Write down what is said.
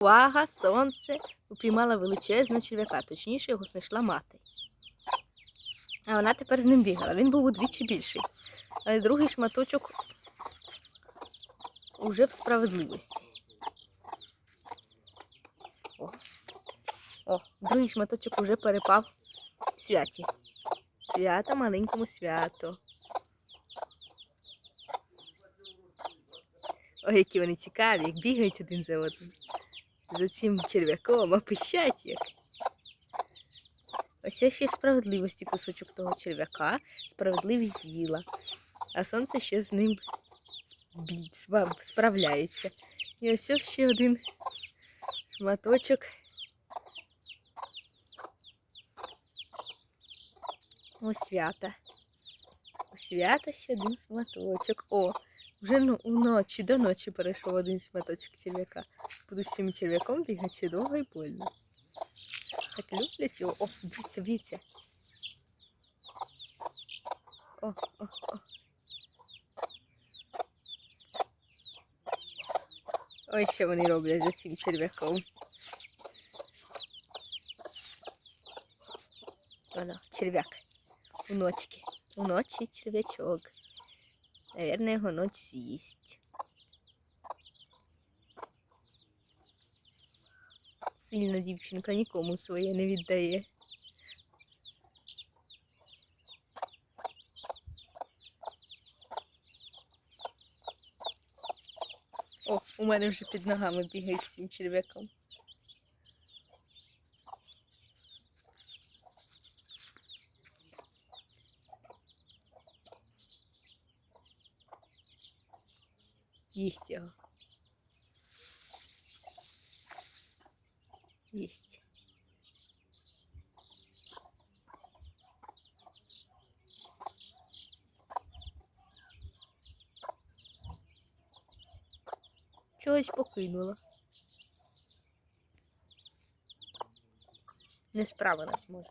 Увага, сонце упіймала величезного черв'яка, точніше його знайшла мати. А вона тепер з ним бігала. Він був удвічі більший. Але другий шматочок уже в справедливості. О, О другий шматочок уже перепав святі. Свято маленькому свято. Ой, які вони цікаві, як бігають один за одним. За цим черв'яком, а пищать як. Ось ще справедливості кусочок того черв'яка, справедливість з'їла. А сонце ще з ним справляється. І ось ще один шматочок. У свята. У свята ще один шматочок. О, вже ну, уночі, до ночі перейшов один шматочок черв'яка. Буду з цим черв'яком бігати довго і больно. Так люблять його. О, б'ється, б'ється. О, о, о. Ой, що вони роблять за цим черв'яком. Воно, черв'як. Уночки. Уночі черв'ячок. Наверное, його ноч з'їсть. Сильна дівчинка нікому своє не віддає. О, у мене вже під ногами бігає з цим черв'яком. Їсть його. Їсть. Чогось покинула. Не справилась, може.